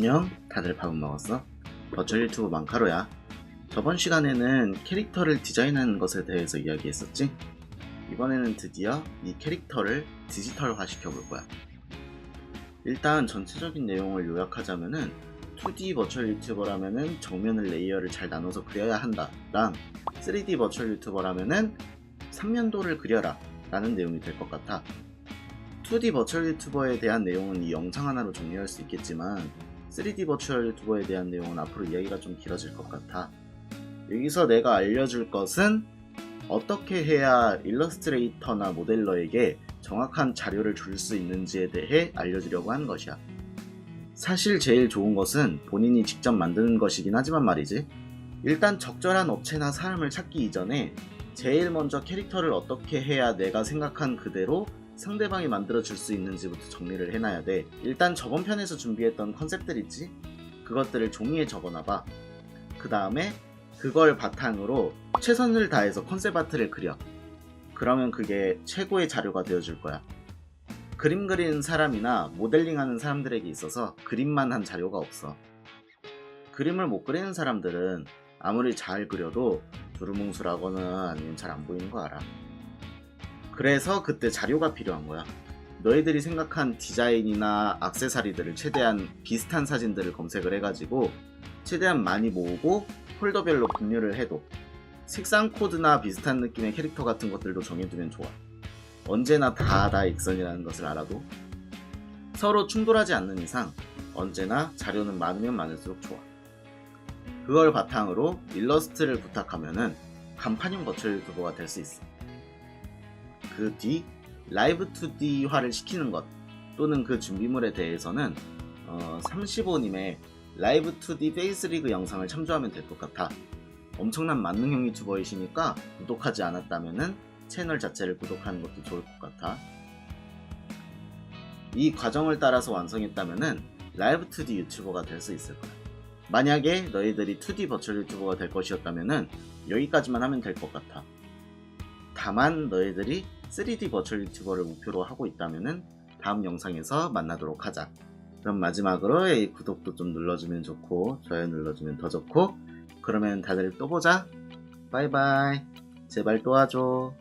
안녕, 다들 밥은 먹었어? 버추얼 유튜브 망카로야. 저번 시간에는 캐릭터를 디자인하는 것에 대해서 이야기했었지? 이번에는 드디어 이 캐릭터를 디지털화 시켜볼 거야. 일단 전체적인 내용을 요약하자면은 2D 버추얼 유튜버라면은 정면을 레이어를 잘 나눠서 그려야 한다. 랑 3D 버추얼 유튜버라면은 3면도를 그려라. 라는 내용이 될 것 같아. 2D 버추얼 유튜버에 대한 내용은 이 영상 하나로 정리할 수 있겠지만 3D 버추얼 유튜버에 대한 내용은 앞으로 이야기가 좀 길어질 것 같아. 여기서 내가 알려줄 것은 어떻게 해야 일러스트레이터나 모델러에게 정확한 자료를 줄 수 있는지에 대해 알려주려고 하는 것이야. 사실 제일 좋은 것은 본인이 직접 만드는 것이긴 하지만 말이지. 일단 적절한 업체나 사람을 찾기 이전에 제일 먼저 캐릭터를 어떻게 해야 내가 생각한 그대로 상대방이 만들어 줄 수 있는지부터 정리를 해놔야 돼. 일단 저번 편에서 준비했던 컨셉들 있지? 그것들을 종이에 적어놔봐. 그 다음에 그걸 바탕으로 최선을 다해서 컨셉 아트를 그려. 그러면 그게 최고의 자료가 되어줄 거야. 그림 그리는 사람이나 모델링 하는 사람들에게 있어서 그림만 한 자료가 없어. 그림을 못 그리는 사람들은 아무리 잘 그려도 두루뭉술하거나 아니면 잘 안 보이는 거 알아. 그래서 그때 자료가 필요한 거야. 너희들이 생각한 디자인이나 악세사리들을 최대한 비슷한 사진들을 검색을 해가지고 최대한 많이 모으고 폴더별로 분류를 해도 색상 코드나 비슷한 느낌의 캐릭터 같은 것들도 정해두면 좋아. 언제나 다다 익선이라는 것을 알아도 서로 충돌하지 않는 이상 언제나 자료는 많으면 많을수록 좋아. 그걸 바탕으로 일러스트를 부탁하면은 간판형 버추얼 유튜버가 될 수 있어. 그 뒤 라이브 2D화를 시키는 것 또는 그 준비물에 대해서는 어, 35님의 라이브 2D 페이스 리그 영상을 참조하면 될 것 같아. 엄청난 만능형 유튜버이시니까 구독하지 않았다면은 채널 자체를 구독하는 것도 좋을 것 같아. 이 과정을 따라서 완성했다면은 라이브 2D 유튜버가 될 수 있을 거야. 만약에 너희들이 2D 버추얼 유튜버가 될 것이었다면은 여기까지만 하면 될 것 같아. 다만 너희들이 3D 버추얼 유튜버를 목표로 하고 있다면은 다음 영상에서 만나도록 하자. 그럼 마지막으로 이 구독도 좀 눌러주면 좋고 좋아요 눌러주면 더 좋고 그러면 다들 또 보자. 바이바이. 제발 도와줘.